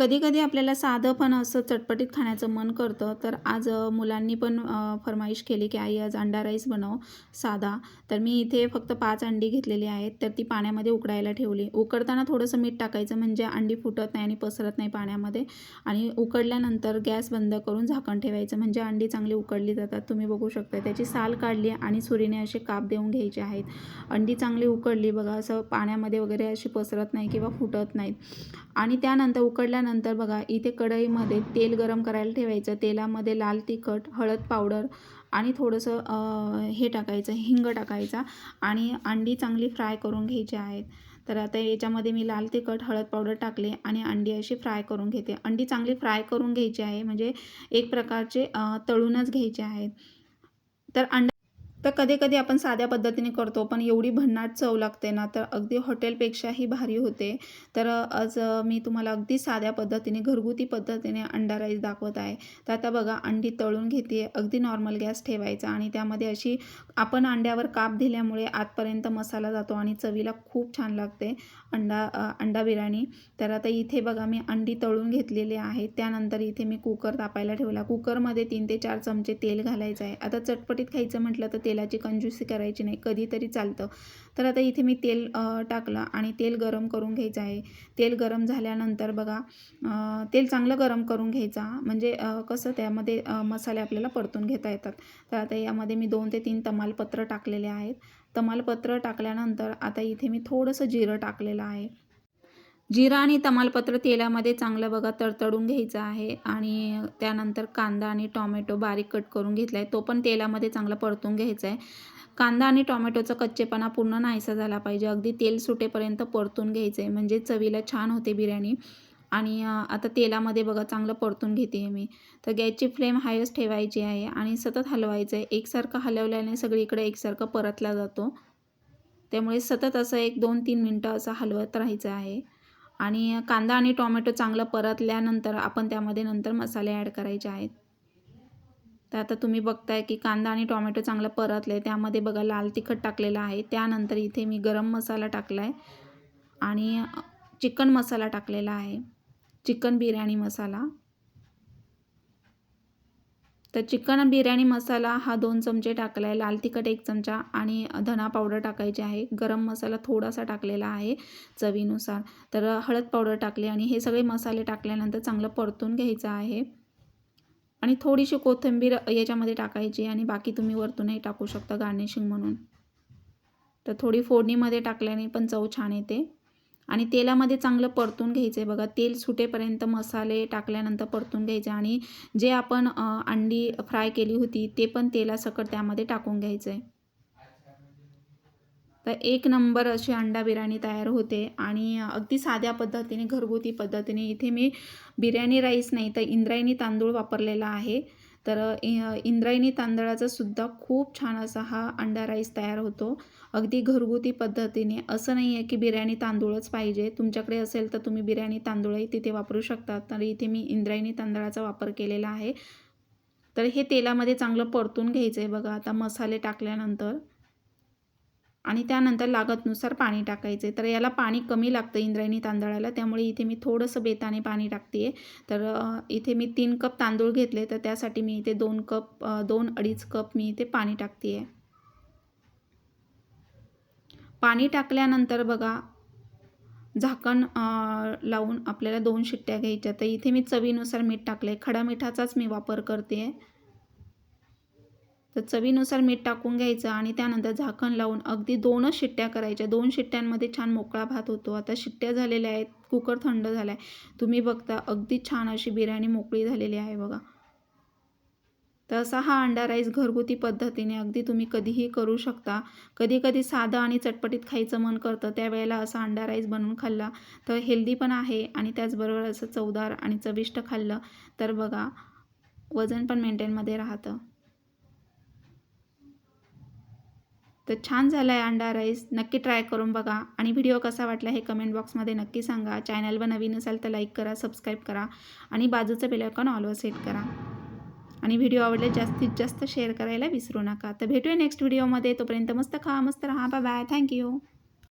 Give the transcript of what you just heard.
कधी कधी आपल्याला साधं पण असं चटपटीत खाण्याचं मन करतं. तर आज मुलांनी पण फरमाईश केली की आई आज अंडा राईस बनव साधा. तर मी इथे फक्त पाच अंडी घेतलेली आहेत. तर ती पाण्यामध्ये उकडायला ठेवली. उकडताना थोडंसं मीठ टाकायचं म्हणजे अंडी फुटत नाही आणि पसरत नाही पाण्यामध्ये. आणि उकडल्यानंतर गॅस बंद करून झाकण ठेवायचं म्हणजे अंडी चांगली उकडली जातात. तुम्ही बघू शकता त्याची साल काढली आणि सुरीने असे काप देऊन घ्यायचे आहेत. अंडी चांगली उकडली बघा असं पाण्यामध्ये वगैरे अशी पसरत नाही किंवा फुटत नाहीत. आणि त्यानंतर उकडल्यानंतर बघा इथे कढईमध्ये तेल गरम करायला ठेवायचं. तेलामध्ये लाल तिखट हळद पावडर आणि थोडंसं हे टाकायचं हिंग टाकायचा आणि अंडी चांगली फ्राय करून घ्यायची आहेत. तर आता याच्यामध्ये मी लाल तिखट हळद पावडर टाकले आणि अंडी अशी फ्राय करून घेते. अंडी चांगली फ्राय करून घ्यायची आहे. म्हणजे एक प्रकारचे तळूनच घ्यायचे आहेत. तर अंडा तर कधी कधी आपण साध्या पद्धतीने करतो पण एवढी भन्नाट चव लागते ना तर अगदी हॉटेलपेक्षाही भारी होते. तर आज मी तुम्हाला अगदी साध्या पद्धतीने घरगुती पद्धतीने अंडा राईस दाखवत आहे. तर आता बघा अंडी तळून घेते अगदी नॉर्मल गॅस ठेवायचा आणि त्यामध्ये अशी आपण अंड्यावर काप दिल्यामुळे आतपर्यंत मसाला जातो आणि चवीला खूप छान लागते अंडा अंडा बिर्याणी. तर आता इथे बघा मी अंडी तळून घेतलेली आहे त्यानंतर इथे मी कुकर तापायला ठेवला. कुकरमध्ये तीन ते चार चमचे तेल घालायचं आहे. आता चटपटीत खायचं म्हटलं तर तेलाची कंजूसी करायची नाही कधीतरी चालतं. तर आता इथे मी तेल टाकलं आणि तेल गरम करून घ्यायचं आहे. तेल गरम झाल्यानंतर बघा तेल चांगलं गरम करून घ्यायचा. म्हणजे कसं त्यामध्ये मसाले आपल्याला परतून घेता येतात. तर आता यामध्ये मी दोन ते तीन तमालपत्र टाकलेले आहेत. तमालपत्र टाकल्यानंतर आता इथे मी थोडंसं जिरं टाकलेलं आहे. जिरा आणि तमालपत्र तेलामध्ये चांगलं बघा तडतडून घ्यायचं आहे आणि त्यानंतर कांदा आणि टॉमॅटो बारीक कट करून घेतला आहे. तो पण तेलामध्ये चांगला परतून घ्यायचा आहे. कांदा आणि टॉमॅटोचा कच्चेपणा पूर्ण नाहीसा झाला पाहिजे. अगदी तेल सुटेपर्यंत परतून घ्यायचं आहे. म्हणजे चवीला छान होते बिर्याणी. आणि आता तेलामध्ये बघा चांगलं परतून घेते आहे मी. तर गॅसची फ्लेम हायच ठेवायची आहे आणि सतत हलवायचं आहे. एकसारखं हलवल्याने सगळीकडे एकसारखं परतला जातो. त्यामुळे सतत असं एक दोन तीन मिनटं असं हलवत राहायचं आहे. आणि कांदा आणि टोमॅटो चांगलं परतल्यानंतर आपण त्यामध्ये नंतर मसाले ॲड करायचे आहेत. तर आता तुम्ही बघताय की कांदा आणि टोमॅटो चांगलं परतले त्यामध्ये बघा लाल तिखट टाकलेलं आहे. त्यानंतर इथे मी गरम मसाला टाकला आहे आणि चिकन मसाला टाकलेला आहे. चिकन बिर्याणी मसाला. तर चिकन बिर्याणी मसाला हा दोन चमचे टाकला आहे लाल तिखट एक चमचा आणि धना पावडर टाकायची आहे. गरम मसाला थोडासा टाकलेला आहे चवीनुसार. तर हळद पावडर टाकली आणि हे सगळे मसाले टाकल्यानंतर चांगलं परतून घ्यायचं आहे. आणि थोडीशी कोथिंबीर याच्यामध्ये टाकायची आणि बाकी तुम्ही वरतूनही टाकू शकता गार्निशिंग म्हणून. तर थोडी फोडणीमध्ये टाकल्याने पण चव छान येते. आणि तेलामध्ये चांगलं परतून घ्यायचं आहे बघा तेल सुटेपर्यंत मसाले टाकल्यानंतर परतून घ्यायचे आणि जे आपण अंडी फ्राय केली होती ते पण तेलासकट त्यामध्ये टाकून घ्यायचं आहे तर एक नंबर अशी अंडा बिर्याणी तयार होते आणि अगदी साध्या पद्धतीने घरगुती पद्धतीने. इथे मी बिर्याणी राईस नाही तर इंद्रायणी तांदूळ वापरलेला आहे. तर इ- इंद्रायणी तांदळाचा सुद्धा खूप छान असा हा अंडा राईस तयार होतो. अगदी घरगुती पद्धतीने. असं नाही आहे की बिर्याणी तांदूळच पाहिजे. तुमच्याकडे असेल तर तुम्ही बिर्याणी तांदूळही तिथे वापरू शकता तर इथे मी इंद्रायणी तांदळाचा वापर केलेला आहे. तर हे तेलामध्ये चांगलं परतून घ्यायचं आहे बघा. आता मसाले टाकल्यानंतर आणि त्यानंतर लागतनुसार पाणी टाकायचं. आहे तर याला पाणी कमी लागतं इंद्रायणी तांदळाला त्यामुळे इथे मी थोडंसं बेताने पाणी टाकते तर इथे मी तीन कप तांदूळ घेतले तर त्यासाठी मी इथे दोन कप दोन अडीच कप मी इथे पाणी टाकते आहे पाणी टाकल्यानंतर बघा झाकण लावून आपल्याला दोन शिट्ट्या घ्यायच्या. तर इथे मी चवीनुसार मीठ टाकले खडा मिठाचाच मी वापर करते आहे तर चवीनुसार मीठ टाकून घ्यायचं आणि त्यानंतर झाकण लावून अगदी दोनच शिट्ट्या करायच्या. दोन शिट्ट्यांमध्ये छान मोकळा भात होतो. आता शिट्ट्या झालेल्या आहेत. कुकर थंड झाला आहे तुम्ही बघता अगदी छान अशी बिर्याणी मोकळी झालेली आहे बघा. तर असा हा अंडा राईस घरगुती पद्धतीने अगदी तुम्ही कधीही करू शकता. कधी कधी साधं आणि चटपटीत खायचं मन करतं त्यावेळेला असा अंडा राईस बनवून खाल्ला तर हेल्दी पण आहे आणि त्याचबरोबर असं चवदार आणि चविष्ट खाल्लं तर बघा वजन पण मेंटेनमध्ये राहतं. तर छान झाला आहे अंडा राईस. नक्की ट्राय करून बघा. आणि व्हिडिओ कसा वाटला हे कमेंट बॉक्समध्ये नक्की सांगा. चॅनलवर नवीन असाल तर लाईक करा सबस्क्राईब करा. आणि बाजूचं बेलायकॉन ऑलवर सेट करा. आणि व्हिडिओ आवडले जास्तीत जास्त शेअर करायला विसरू नका. तर भेटूया नेक्स्ट व्हिडिओमध्ये तोपर्यंत मस्त खा मस्त राहा. Bye bye thank you